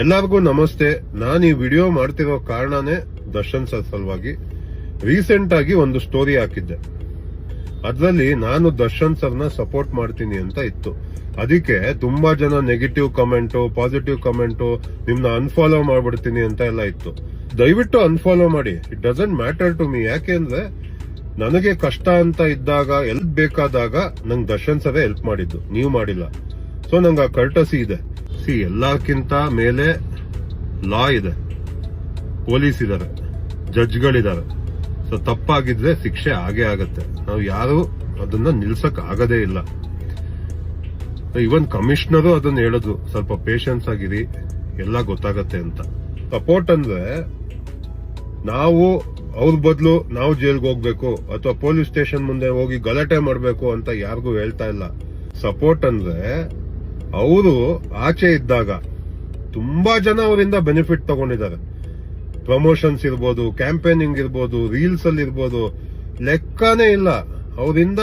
ಎಲ್ಲರಿಗೂ ನಮಸ್ತೆ. ನಾನು ಈ ವಿಡಿಯೋ ಮಾಡ್ತಿರೋ ಕಾರಣನೇ ದರ್ಶನ್ ಸರ್ ಸಲುವಾಗಿ ರೀಸೆಂಟ್ ಆಗಿ ಒಂದು ಸ್ಟೋರಿ ಹಾಕಿದ್ದೆ. ಅದರಲ್ಲಿ ನಾನು ದರ್ಶನ್ ಸರ್ನ ಸಪೋರ್ಟ್ ಮಾಡ್ತೀನಿ ಅಂತ ಇತ್ತು. ಅದಕ್ಕೆ ತುಂಬಾ ಜನ ನೆಗೆಟಿವ್ ಕಮೆಂಟು ಪಾಸಿಟಿವ್ ಕಮೆಂಟು ನಿಮ್ನ ಅನ್ಫಾಲೋ ಮಾಡ್ಬಿಡ್ತೀನಿ ಅಂತ ಎಲ್ಲ ಇತ್ತು. ದಯವಿಟ್ಟು ಅನ್ಫಾಲೋ ಮಾಡಿ. It doesn't matter to me ಯಾಕೆ ಅಂದ್ರೆ ನನಗೆ ಕಷ್ಟ ಅಂತ ಇದ್ದಾಗ ಎಲ್ಪ್ ಬೇಕಾದಾಗ ನಂಗೆ ದರ್ಶನ್ ಸರೇ ಹೆಲ್ಪ್ ಮಾಡಿದ್ದು. ನೀವು ಮಾಡಿಲ್ಲ. ಸೊ ನಂಗೆ ಆ ಕರ್ಟಸಿ ಇದೆ. ಸಿ ಎಲ್ಲಕ್ಕಿಂತ ಮೇಲೆ ಲಾ ಇದೆ. ಪೊಲೀಸ್ ಇದ್ದಾರೆ ಜಡ್ಜ್ಗಳಿದ್ದಾರೆ ಸೊ ತಪ್ಪಾಗಿದ್ರೆ ಶಿಕ್ಷೆ ಆಗೇ ಆಗತ್ತೆ. ನಾವು ಯಾರು ಅದನ್ನ ನಿಲ್ಸಕ್ ಆಗದೇ ಇಲ್ಲ. ಇವನ್ ಕಮಿಷನರು ಅದನ್ನ ಹೇಳಿದ್ರು ಸ್ವಲ್ಪ ಪೇಶನ್ಸ್ ಆಗಿರಿ, ಎಲ್ಲ ಗೊತ್ತಾಗತ್ತೆ ಅಂತ. ಸಪೋರ್ಟ್ ಅಂದ್ರೆ ನಾವು ಅವ್ರ ಬದಲು ನಾವು ಜೈಲ್ಗೆ ಹೋಗ್ಬೇಕು, ಅಥವಾ ಪೊಲೀಸ್ ಸ್ಟೇಷನ್ ಮುಂದೆ ಹೋಗಿ ಗಲಾಟೆ ಮಾಡಬೇಕು ಅಂತ ಯಾರಿಗೂ ಹೇಳ್ತಾ ಇಲ್ಲ. ಸಪೋರ್ಟ್ ಅಂದ್ರೆ ಅವರು ಆಚೆ ಇದ್ದಾಗ. ತುಂಬಾ ಜನ ಅವರಿಂದ ಬೆನಿಫಿಟ್ ತಗೊಂಡಿದ್ದಾರೆ. ಪ್ರಮೋಷನ್ಸ್ ಇರ್ಬೋದು ಕ್ಯಾಂಪೇನಿಂಗ್ ಇರ್ಬೋದು ರೀಲ್ಸ್ ಅಲ್ಲಿ ಇರ್ಬೋದು, ಲೆಕ್ಕನೇ ಇಲ್ಲ. ಅವರಿಂದ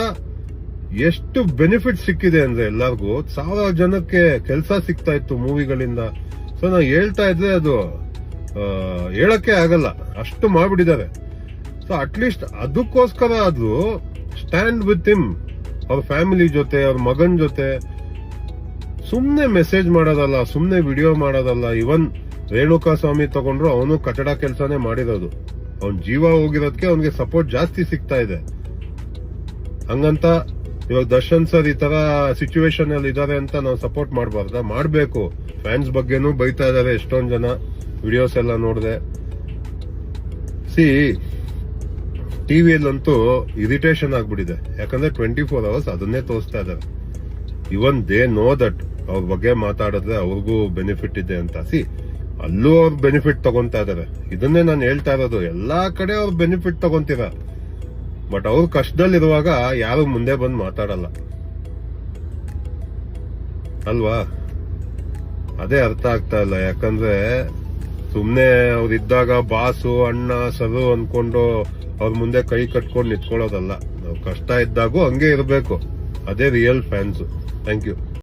ಎಷ್ಟು ಬೆನಿಫಿಟ್ ಸಿಕ್ಕಿದೆ ಅಂದ್ರೆ ಎಲ್ಲರಿಗೂ, ಸಾವಿರಾರು ಜನಕ್ಕೆ ಕೆಲಸ ಸಿಗ್ತಾ ಇತ್ತು ಮೂವಿಗಳಿಂದ. ಸೊ ನಾವು ಹೇಳ್ತಾ ಇದ್ರೆ ಅದು ಹೇಳಕ್ಕೆ ಆಗಲ್ಲ. ಅಷ್ಟು ಮಾಡ್ಬಿಟ್ಟಿದ್ದಾರೆ. ಸೊ ಅಟ್ಲೀಸ್ಟ್ ಅದಕ್ಕೋಸ್ಕರ ಆದ್ರೂ ಸ್ಟ್ಯಾಂಡ್ ವಿತ್ ಹಿಮ್ ಅವ್ರ ಫ್ಯಾಮಿಲಿ ಜೊತೆ, ಅವ್ರ ಮಗನ್ ಜೊತೆ ಸುಮ್ನೆ ಮೆಸೇಜ್ ಮಾಡೋದಲ್ಲ, ಸುಮ್ನೆ ವಿಡಿಯೋ ಮಾಡೋದಲ್ಲ ಇವನ್ ರೇಣುಕಾ ಸ್ವಾಮಿ ತಗೊಂಡ್ರು ಅವನು ಕಟ್ಟಡ ಕೆಲಸನೇ ಮಾಡಿರೋದು. ಅವನ್ ಜೀವ ಹೋಗಿರೋದಕ್ಕೆ ಅವನಿಗೆ ಸಪೋರ್ಟ್ ಜಾಸ್ತಿ ಸಿಗ್ತಾ ಇದೆ. ಹಂಗಂತ ಇವಾಗ ದರ್ಶನ್ ಸರ್ ಈ ತರ ಸಿಚುವೇಶನ್ ಅಲ್ಲಿ ಇದಾರೆ ಅಂತ ನಾವು ಸಪೋರ್ಟ್ ಮಾಡಬಾರ್ದ? ಮಾಡಬೇಕು. ಫ್ಯಾನ್ಸ್ ಬಗ್ಗೆನೂ ಬೈತಾ ಇದಾರೆ ಎಷ್ಟೊಂದ್ ಜನ. ವಿಡಿಯೋಸ್ ಎಲ್ಲ ನೋಡಿದೆ. ಸಿ ಟಿವಿಯಲ್ಲಂತೂ ಇರಿಟೇಷನ್ ಆಗ್ಬಿಟ್ಟಿದೆ. ಯಾಕಂದ್ರೆ ಟ್ವೆಂಟಿ ಫೋರ್ ಅವರ್ಸ್ ಅದನ್ನೇ ತೋರಿಸ್ತಾ ಇದಾರೆ ಇವನ್ ದೇ ನೋ ದಟ್ ಅವ್ರ ಬಗ್ಗೆ ಮಾತಾಡಿದ್ರೆ ಅವ್ರಿಗೂ ಬೆನಿಫಿಟ್ ಇದೆ ಅಂತ. ಸಿ ಅಲ್ಲೂ ಅವ್ರು ಬೆನಿಫಿಟ್ ತಗೊಂತಾ ಇದಾರೆ. ಇದನ್ನೇ ನಾನು ಹೇಳ್ತಾ ಇರೋದು. ಎಲ್ಲಾ ಕಡೆ ಅವ್ರ ಬೆನಿಫಿಟ್ ತಗೊಂತೀರ. ಬಟ್ ಅವ್ರ ಕಷ್ಟದಲ್ಲಿರುವಾಗ ಯಾರು ಮುಂದೆ ಬಂದು ಮಾತಾಡಲ್ಲ. ಅಲ್ವಾ? ಅದೇ ಅರ್ಥ ಆಗ್ತಾ ಇಲ್ಲ. ಯಾಕಂದ್ರೆ ಸುಮ್ನೆ ಅವ್ರಿದ್ದಾಗ ಬಾಸು, ಅಣ್ಣ, ಸರು ಅನ್ಕೊಂಡು ಅವ್ರ ಮುಂದೆ ಕೈ ಕಟ್ಕೊಂಡು ನಿಂತ್ಕೊಳ್ಳೋದಲ್ಲ. ನಾವು ಕಷ್ಟ ಇದ್ದಾಗೂ ಹಂಗೆ ಇರಬೇಕು. ಅದೇ ರಿಯಲ್ ಫ್ಯಾನ್ಸ್ ಥ್ಯಾಂಕ್ ಯು